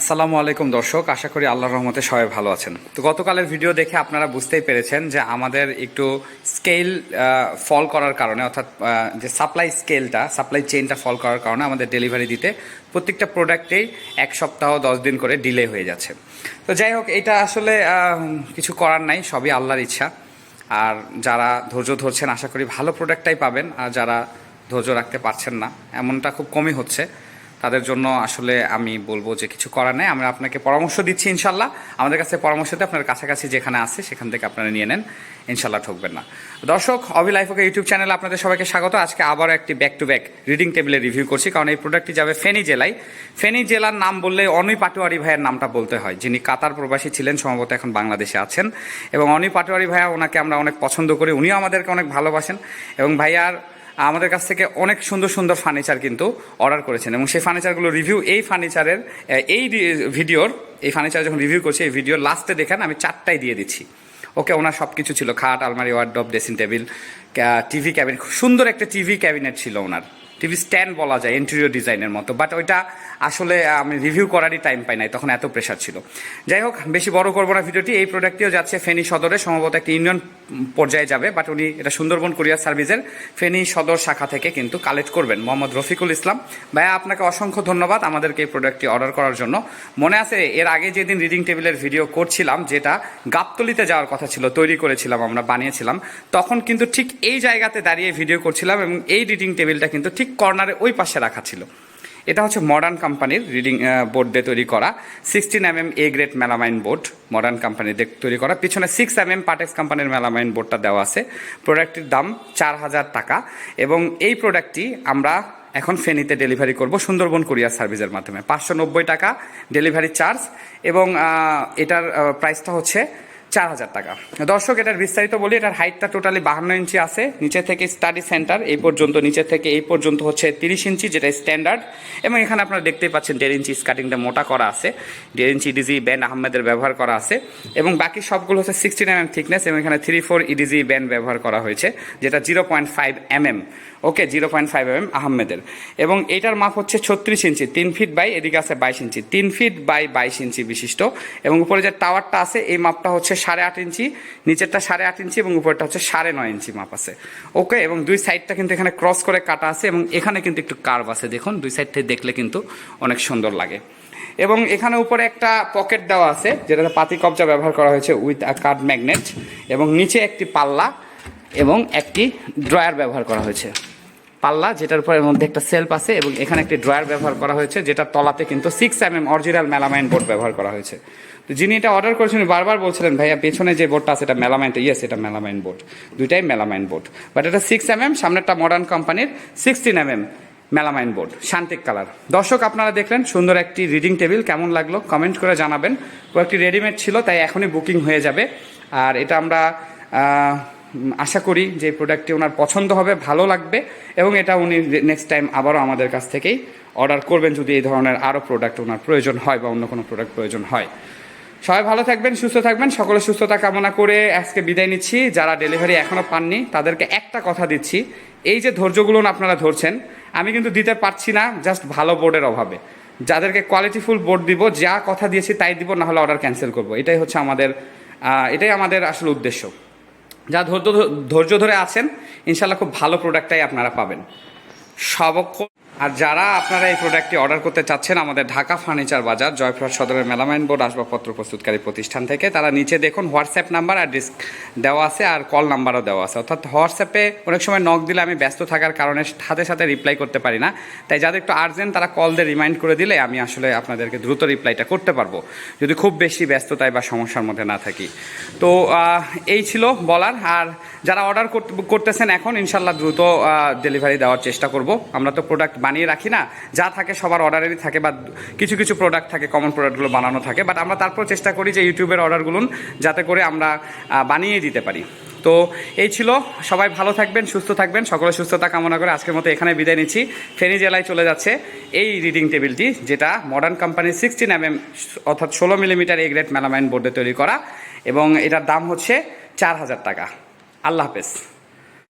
আসসালামু আলাইকুম দর্শক, আশা করি আল্লাহর রহমতে সবাই ভালো আছেন। তো গতকালের ভিডিও দেখে আপনারা বুঝতেই পেরেছেন যে আমাদের একটু স্কেল ফল করার কারণে, অর্থাৎ যে সাপ্লাই স্কেলটা সাপ্লাই চেইনটা ফল করার কারণে আমাদের ডেলিভারি দিতে প্রত্যেকটা প্রোডাক্টেই এক সপ্তাহ, দশ দিন করে ডিলে হয়ে যাচ্ছে। তো যাই হোক, এটা আসলে কিছু করার নাই, সবই আল্লাহর ইচ্ছা। আর যারা ধৈর্য ধরছেন, আশা করি ভালো প্রোডাক্টটাই পাবেন, আর যারা ধৈর্য রাখতে পারছেন না, এমনটা খুব কমই হচ্ছে। তাদের জন্য আসলে আমি বলব যে কিছু করার নেই। আমরা আপনাকে পরামর্শ দিচ্ছি ইনশাল্লাহ আমাদের কাছে পরামর্শতে আপনার কাছাকাছি যেখানে আছে, সেখান থেকে আপনারা নিয়ে নেন। ইনশাল্লাহ ঠকবেন না। দর্শক, অভি লাইফকে ইউটিউব চ্যানেলে আপনাদের সবাইকে স্বাগত। আজকে আবারও একটি ব্যাক টু ব্যাক রিডিং টেবিলে রিভিউ করছি, কারণ এই প্রোডাক্টটি যাবে ফেনী জেলায়। ফেনী জেলার নাম বললে অনই পাটোয়ারি ভাইয়ের নামটা বলতে হয়, যিনি কাতার প্রবাসী ছিলেন, সম্ভবত এখন বাংলাদেশে আছেন। এবং অনি পাটোয়ারি ভাইয়া ওনাকে আমরা অনেক পছন্দ করি, উনিও আমাদেরকে অনেক ভালোবাসেন। এবং ভাইয়ার আমাদের কাছ থেকে অনেক সুন্দর সুন্দর ফার্নিচার কিন্তু অর্ডার করেছেন এবং সেই ফার্নিচারগুলো রিভিউ এই ফার্নিচারের এই ভিডিওর এই ফার্নিচার যখন রিভিউ করছি, এই ভিডিওর লাস্টে দেখেন আমি চারটাই দিয়ে দিচ্ছি। ওকে, ওনার সব কিছু ছিল, খাট, আলমারি wardrobe dressing table TV cabinet সুন্দর একটা টিভি ক্যাবিনেট ছিল ওনার। টিভি স্ট্যান্ড বলা যায় ইন্টেরিয়র ডিজাইনের মতো। বাট ওইটা আসলে আমি রিভিউ করারই টাইম পাই নাই, তখন এত প্রেশার ছিল। যাই হোক, বেশি বড় করব না ভিডিওটি। এই প্রোডাক্টটিও যাচ্ছে ফেনী সদরে, সম্ভবত একটা ইউনিয়ন পর্যায়ে যাবে। বাট উনি এটা সুন্দরবন কুরিয়ার সার্ভিসের ফেনী সদর শাখা থেকে কিন্তু কালেক্ট করবেন, মোহাম্মদ রফিকুল ইসলাম। ভাইয়া, আপনাকে অসংখ্য ধন্যবাদ আমাদেরকে এই প্রোডাক্টটি অর্ডার করার জন্য। মনে আছে, এর আগে যেদিন রিডিং টেবিলের ভিডিও করছিলাম, যেটা গাবতলিতে যাওয়ার কথা ছিল, তৈরি করেছিলাম আমরা, বানিয়েছিলাম, তখন কিন্তু ঠিক এই জায়গাতে দাঁড়িয়ে ভিডিও করছিলাম এবং এই রিডিং টেবিলটা কিন্তু ঠিক কর্নারে ওই পাশে রাখা ছিল। এটা হচ্ছে মডার্ন কোম্পানির রিডিং বোর্ড দিয়ে তৈরি করা। Sixteen M M A grade melamine board modern কোম্পানির দিয়ে তৈরি করা। পিছনে সিক্স এম এম পাটেক্স কোম্পানির মেলামাইন বোর্ডটা দেওয়া আছে। প্রোডাক্টটির দাম চার হাজার টাকা এবং এই প্রোডাক্টটি আমরা এখন ফেনীতে ডেলিভারি করব সুন্দরবন কুরিয়ার সার্ভিসের মাধ্যমে। পাঁচশো নব্বই টাকা ডেলিভারি চার্জ এবং এটার প্রাইসটা হচ্ছে চার হাজার টাকা। দর্শক, এটার বিস্তারিত বলি, এটার হাইটটা টোটালি বাহান্ন ইঞ্চি আছে। নিচে থেকে স্টাডি সেন্টার এই পর্যন্ত, নিচে থেকে এই পর্যন্ত হচ্ছে তিরিশ ইঞ্চি, যেটা স্ট্যান্ডার্ড এবং এখানে আপনারা দেখতেই পাচ্ছেন দেড় ইঞ্চি স্কার্টিংটা মোটা করা আছে। দেড় ইঞ্চি ইডিজি ব্যান্ড আহমেদের ব্যবহার করা আছে। এবং বাকি সবগুলো হচ্ছে সিক্সটিন এম এম থিকনেস এবং এখানে থ্রি ফোর ইডিজি ব্যান্ড ব্যবহার করা হয়েছে, যেটা zero point five M M okay zero point five M M আহমেদের এবং এটার মাপ হচ্ছে ছত্রিশ ইঞ্চি, তিন ফিট বাই এদিকে আছে বাইশ ইঞ্চি। তিন ফিট বাই বাইশ ইঞ্চি বিশিষ্ট। এবং উপরে যে টাওয়ারটা আছে, এই মাপটা হচ্ছে সাড়ে আট ইঞ্চি, নিচেরটা সাড়ে আট ইঞ্চি এবং উপরটা হচ্ছে সাড়ে নয় ইঞ্চি মাপ আছে। ওকে এবং দুই সাইডটা কিন্তু এখানে ক্রস করে কাটা আছে এবং এখানে কিন্তু একটু কার্ভ আছে, দেখুন। দুই সাইড থেকে দেখলে কিন্তু অনেক সুন্দর লাগে। এবং এখানে উপরে একটা পকেট দেওয়া আছে, যেটাতে পাতি কবজা ব্যবহার করা হয়েছে উইথ আ কার্ড ম্যাগনেট এবং নিচে একটি পাল্লা এবং একটি ড্রয়ার ব্যবহার করা হয়েছে। পাল্লা, যেটার উপরের মধ্যে একটা সেলফ আছে এবং এখানে একটি ড্রয়ার ব্যবহার করা হয়েছে, যেটা তলাতে কিন্তু six M M original melamine board ব্যবহার করা হয়েছে। তো যিনি এটা অর্ডার করেছেন বারবার বলছিলেন, ভাইয়া, পেছনে যে বোর্ডটা আছে, এটা মেলামাইন ইয়েস এটা মেলামাইন বোর্ড দুইটাই মেলামাইন বোর্ড বাট এটা সিক্স এম এম সামনেরটা মডার্ন কোম্পানির sixteen M M melamine board শান্তিক colour দর্শক, আপনারা দেখলেন, সুন্দর একটি রিডিং টেবিল কেমন লাগল? কমেন্ট করে জানাবেন। ও একটি রেডিমেড ছিল, তাই এখনই বুকিং হয়ে যাবে। আর এটা আমরা আশা করি যে প্রোডাক্টটি ওনার পছন্দ হবে, ভালো লাগবে এবং এটা উনি নেক্সট টাইম আবারও আমাদের কাছ থেকেই অর্ডার করবেন যদি এই ধরনের আরও প্রোডাক্ট ওনার প্রয়োজন হয় বা অন্য কোনো প্রোডাক্ট প্রয়োজন হয়। সবাই ভালো থাকবেন, সুস্থ থাকবেন, সকলে সুস্থতা কামনা করে আজকে বিদায় নিচ্ছি। যারা ডেলিভারি এখনও পাননি, তাদেরকে একটা কথা দিচ্ছি, এই যে ধৈর্যগুলো আপনারা ধরছেন, আমি কিন্তু দিতে পারছি না জাস্ট ভালো বোর্ডের অভাবে। যাদেরকে কোয়ালিটিফুল বোর্ড দিব, যা কথা দিয়েছি তাই দিব না হলে অর্ডার ক্যান্সেল করব। এটাই হচ্ছে আমাদের এটাই আমাদের আসলে উদ্দেশ্য। যা ধৈর্য ধৈর্য ধরে আছেন ইনশাল্লাহ খুব ভালো প্রোডাক্টটাই আপনারা পাবেন। সবক্ষণ আর যারা আপনারা এই প্রোডাক্টটি অর্ডার করতে চাচ্ছেন আমাদের ঢাকা ফার্নিচার বাজার জয়পুরহাট সদরের মেলামাইন বোর্ড, আসবাবপত্র প্রস্তুতকারী প্রতিষ্ঠান থেকে, তারা নিচে দেখুন হোয়াটসঅ্যাপ নাম্বার আর ডিস্ক দেওয়া আছে আর কল নাম্বারও দেওয়া আছে। অর্থাৎ হোয়াটসঅ্যাপে অনেক সময় নক দিলে আমি ব্যস্ত থাকার কারণে সাথে সাথে রিপ্লাই করতে পারি না। তাই যাদের একটু আর্জেন্ট তারা কল দিয়ে রিমাইন্ড করে দিলে আমি আসলে আপনাদেরকে দ্রুত রিপ্লাইটা করতে পারব। যদি খুব বেশি ব্যস্ততায় বা সমস্যার মধ্যে না থাকি। তো এই ছিল বলার। আর যারা অর্ডার করতেছেন এখন ইনশাল্লাহ দ্রুত ডেলিভারি দেওয়ার চেষ্টা করব। আমরা তো প্রোডাক্ট বানিয়ে রাখি না, যা থাকে সবার অর্ডারেরই থাকে বা কিছু কিছু প্রোডাক্ট থাকে কমন প্রোডাক্টগুলো বানানো থাকে বাট আমরা তারপর চেষ্টা করি যে ইউটিউবের অর্ডারগুলো যাতে করে আমরা বানিয়ে দিতে পারি। তো এই ছিল, সবাই ভালো থাকবেন, সুস্থ থাকবেন সকলের সুস্থতা কামনা করে আজকের মতো এখানে বিদায় নিচ্ছি। ফেনী জেলায় চলে যাচ্ছে এই রিডিং টেবিলটি যেটা মডার্ন কোম্পানির সিক্সটিন এম এম অর্থাৎ ষোলো মিলিমিটার এ গ্রেড মেলামাইন বোর্ডে তৈরি করা, এবং এটার দাম হচ্ছে চার হাজার টাকা। আল্লাহ হাফেজ।